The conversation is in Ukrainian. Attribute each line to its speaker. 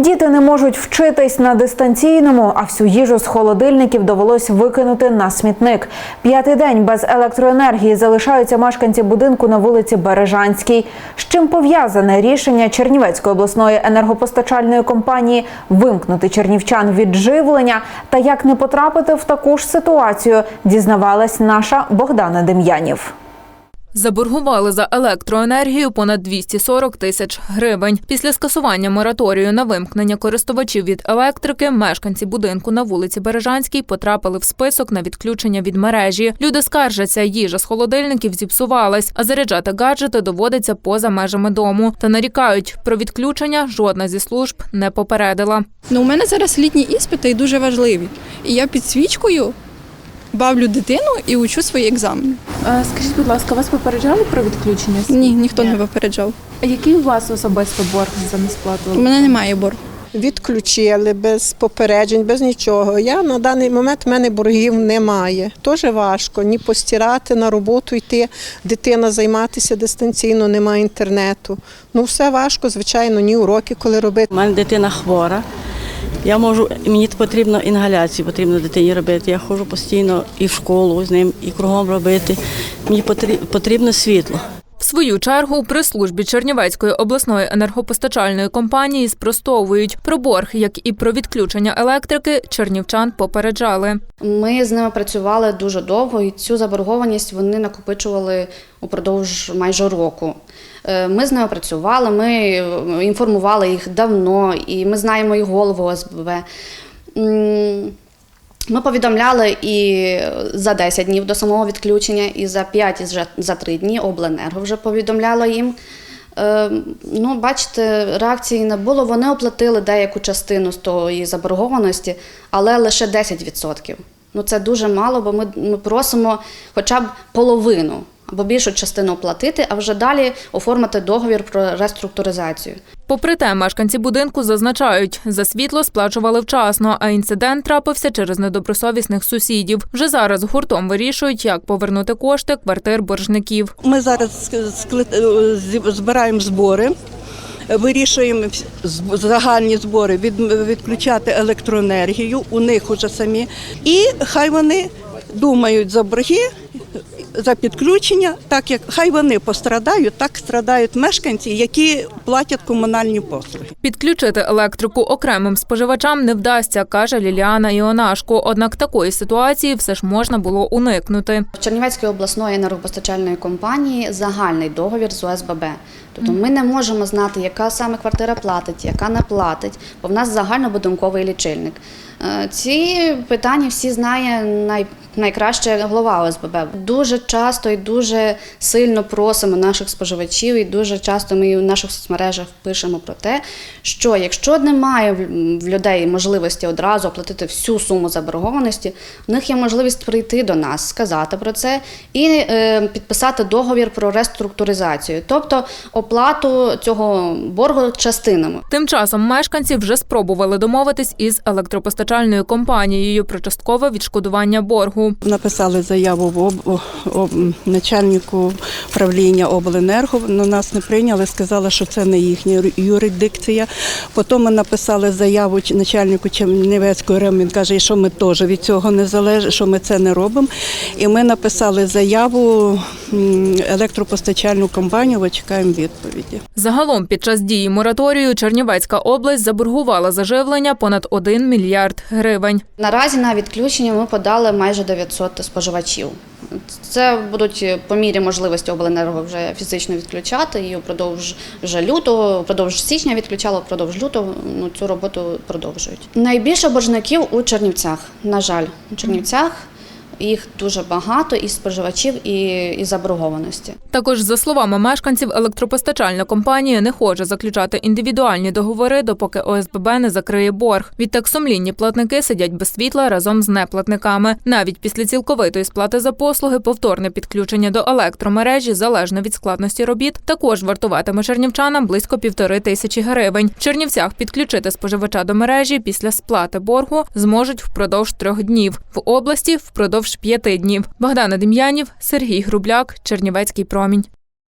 Speaker 1: Діти не можуть вчитись на дистанційному, а всю їжу з холодильників довелось викинути на смітник. П'ятий день без електроенергії залишаються мешканці будинку на вулиці Бережанській. З чим пов'язане рішення Чернівецької обласної енергопостачальної компанії вимкнути чернівчан від живлення та як не потрапити в таку ж ситуацію, дізнавалась наша Богдана Дем'янів.
Speaker 2: Заборгували за електроенергію понад 240 тисяч гривень. Після скасування мораторію на вимкнення користувачів від електрики мешканці будинку на вулиці Бережанській потрапили в список на відключення від мережі. Люди скаржаться, їжа з холодильників зіпсувалась, а заряджати гаджети доводиться поза межами дому. Та нарікають про відключення жодна зі служб не попередила.
Speaker 3: Ну, у мене зараз літні іспити і дуже важливі. І я під свічкою бавлю дитину і учу свої екзамени.
Speaker 4: А, Скажіть, будь ласка, вас попереджали про відключення?
Speaker 3: Ні, ніхто не попереджав.
Speaker 4: А який у вас особисто борг за несплату?
Speaker 3: У мене немає боргу.
Speaker 5: Відключили без попереджень, без нічого. Я на даний момент в мене боргів немає. Теж важко ні постирати, на роботу йти, дитина займатися дистанційно, немає інтернету. Ну все важко, звичайно, ні уроки коли робити.
Speaker 6: У мене дитина хвора. Я можу, мені потрібно інгаляцію, потрібно дитині робити. Я ходжу постійно і в школу з ним, і кругом робити. Мені потрі- потрібно світло.
Speaker 2: Свою чергу при службі Чернівецької обласної енергопостачальної компанії спростовують про борг, як і про відключення електрики, чернівчан попереджали.
Speaker 7: Ми з ними працювали дуже довго, і цю заборгованість вони накопичували упродовж майже року. Е, Ми з ними працювали, ми е, інформували їх давно, і ми знаємо і голову ОСББ. Ми повідомляли і за 10 днів до самого відключення, і за 5, і за 3 дні обленерго вже повідомляло їм. Е, Ну, бачите, реакції не було. Вони оплатили деяку частину з тої заборгованості, але лише 10%. Ну, це дуже мало, бо ми, ми просимо хоча б половину або більшу частину оплатити, а вже далі оформити договір про реструктуризацію.
Speaker 2: Попри те, мешканці будинку зазначають, за світло сплачували вчасно, а інцидент трапився через недобросовісних сусідів. Вже зараз гуртом вирішують, як повернути кошти квартир боржників.
Speaker 8: Ми зараз збираємо збори. Вирішуємо загальні збори відключати електроенергію, у них уже самі. І хай вони думають за борги, за підключення, так як хай вони пострадають, так страдають мешканці, які платять комунальні послуги.
Speaker 2: Підключити електрику окремим споживачам не вдасться, каже Ліліана Іонашко. Однак такої ситуації все ж можна було уникнути.
Speaker 7: В Чернівецької обласної енергопостачальної компанії загальний договір з ОСББ. Тобто ми не можемо знати, яка саме квартира платить, яка не платить, бо в нас загальнобудинковий лічильник. Е, Ці питання всі знає най, найкраще голова ОСББ. Дуже часто і дуже сильно просимо наших споживачів, і дуже часто ми в наших соцмережах пишемо про те, що якщо немає в- людей можливості одразу оплатити всю суму заборгованості, в них є можливість прийти до нас, сказати про це і е, підписати договір про реструктуризацію, тобто оплату цього боргу частинами.
Speaker 2: Тим часом мешканці вже спробували домовитись із електропостачальною компанією про часткове відшкодування боргу.
Speaker 8: Написали заяву в об, об, начальнику правління обленерго. На нас не прийняли, сказали, що це не їхня юрисдикція. Потім ми написали заяву начальнику Чернівецької РЕМ. Він каже, що ми теж від цього не залежить, що ми це не робимо. І ми написали заяву електропостачальну компанію, чекаємо відповіді.
Speaker 2: Загалом під час дії мораторію Чернівецька область заборгувала за живлення понад 1 мільярд гривень.
Speaker 7: Наразі на відключення ми подали майже 900 споживачів. Це будуть по мірі можливості обленерго вже фізично відключати і упродовж вже лютого, упродовж січня відключало, упродовж лютого ну, цю роботу продовжують. Найбільше боржників у Чернівцях. На жаль, у Чернівцях їх дуже багато і споживачів, і, і заборгованості.
Speaker 2: Також, за словами мешканців, електропостачальна компанія не хоче заключати індивідуальні договори, допоки ОСББ не закриє борг. Відтак сумлінні платники сидять без світла разом з неплатниками. Навіть після цілковитої сплати за послуги повторне підключення до електромережі, залежно від складності робіт, також вартуватиме чернівчанам близько півтори тисячі гривень. В Чернівцях підключити споживача до мережі після сплати боргу зможуть впродовж трьох днів. В області п'яти днів. Богдана Дем'янів, Сергій Грубляк, Чернівецький промінь.